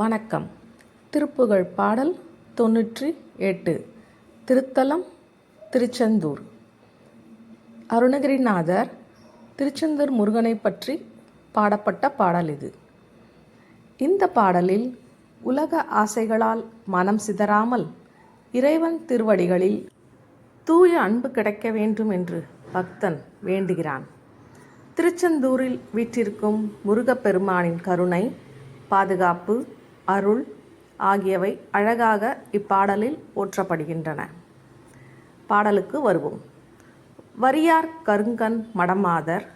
வணக்கம். திருப்புகழ் பாடல் தொண்ணூற்றி எட்டு. திருத்தலம் திருச்செந்தூர். அருணகிரிநாதர் திருச்செந்தூர் முருகனை பற்றி பாடப்பட்ட பாடல் இது. இந்த பாடலில் உலக ஆசைகளால் மனம் சிதறாமல் இறைவன் திருவடிகளில் தூய அன்பு கிடைக்க வேண்டும் என்று பக்தன் வேண்டுகிறான். திருச்செந்தூரில் வீற்றிருக்கும் முருகப்பெருமானின் கருணை பாதுகாப்பு அருள் ஆகியவை அழகாக இப்பாடலில் போற்றப்படுகின்றன. பாடலுக்கு வருவோம். வரியார் கருங்கண் மடமாதர்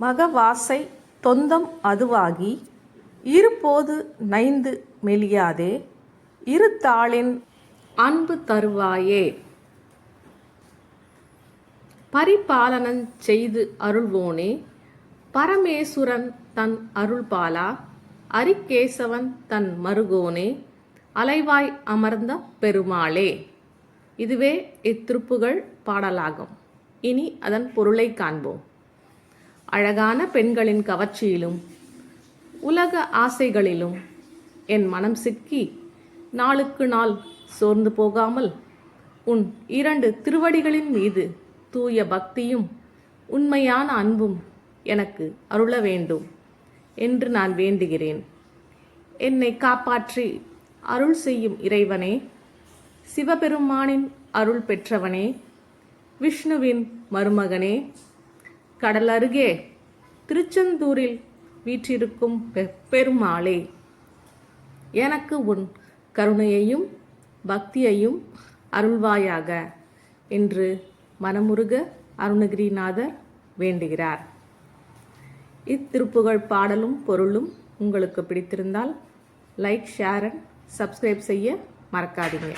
மகவாசை தொந்தம் அதுவாகி இருபோது நைந்து மெலியாதே இரு தாளின் அன்பு தருவாயே. பரிபாலனஞ் செய்து அருள்வோனே பரமேசுரன் தன் அருள்பாலா அரிகேசவன் தன் மருகோனே அலைவாய் அமர்ந்த பெருமாளே. இதுவே இத்திருப்புகள் பாடலாகும். இனி அதன் பொருளை காண்போம். அழகான பெண்களின் கவர்ச்சியிலும் உலக ஆசைகளிலும் என் மனம் சிக்கி நாளுக்கு நாள் சோர்ந்து போகாமல் உன் இரண்டு திருவடிகளின் மீது தூய பக்தியும் உண்மையான அன்பும் எனக்கு அருள வேண்டும். என்று நான் வேண்டுகிறேன். என்னை காப்பாற்றி அருள் செய்யும் இறைவனே சிவபெருமானின் அருள் பெற்றவனே விஷ்ணுவின் மருமகனே கடலருகே திருச்செந்தூரில் வீற்றிருக்கும் பெ- பெருமாளே எனக்கு உன் கருணையையும் பக்தியையும் அருள்வாயாக என்று மனமுருக அருணகிரிநாதர் வேண்டுகிறார். இத்திருப்புகழ் பாடலும் பொருளும் உங்களுக்கு பிடித்திருந்தால் லைக் ஷேர் அண்ட் சப்ஸ்கிரைப் செய்ய மறக்காதீங்க.